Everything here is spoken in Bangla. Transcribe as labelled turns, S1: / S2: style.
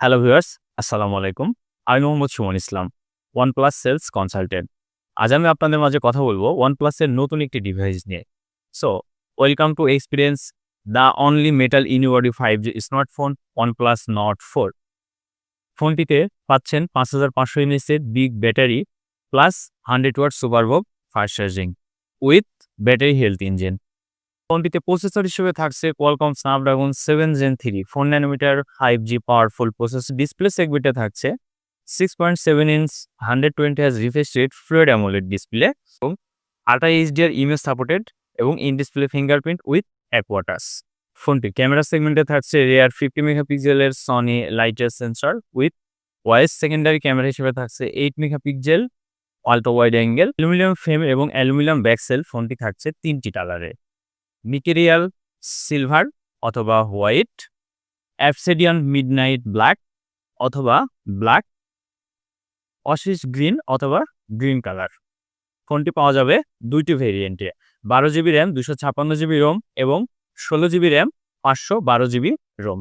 S1: হ্যালো ভিউয়ার্স, আসসালামু আলাইকুম। আমি Mohammad Suman Islam OnePlus sales consultant. আজ আমি আপনাদের মাঝে কথা বলব ওয়ান প্লাসের নতুন একটি ডিভাইস নিয়ে। So welcome to experience the only metal ইউনিওয়ারি five G smartphone OnePlus Nord four ফোনটিতে পাচ্ছেন পাঁচ হাজার পাঁচশো এমএসের big battery plus hundred watt supervooc fast charging with battery health engine ফোনটিতে প্রসেসর হিসেবে থাকছে Qualcomm Snapdragon seven gen three four nanometer five G powerful processor display সেগমেন্টে থাকছে six point seven inch hundred twenty হাজ refresh rate fluid AMOLED display এবং আটা এইচডিআর ইমেজ সাপোর্টেড এবং in display fingerprint with aqua touch ফোনটি ক্যামেরা সেগমেন্টে থাকছে রেয়ার ফিফটি মেগাপিক্সেলের Sony lighter sensor with OIS secondary camera হিসেবে থাকছে eight megapixel ultra wide angle aluminium frame এবং অ্যালুমিনিয়াম ব্যাকসেল ফোনটি থাকছে তিনটি কালারে মিকেরিয়াল সিলভার অথবা হোয়াইট অ্যাপসেডিয়ান মিডনাইট ব্ল্যাক অথবা ব্ল্যাক অশিস গ্রিন অথবা গ্রিন কালার ফোনটি পাওয়া যাবে? দুইটি ভেরিয়েন্টে বারো জিবি র্যাম দুশো ছাপান্ন জিবি রোম এবং ষোলো জিবি র্যাম পাঁচশো বারো জিবি রোম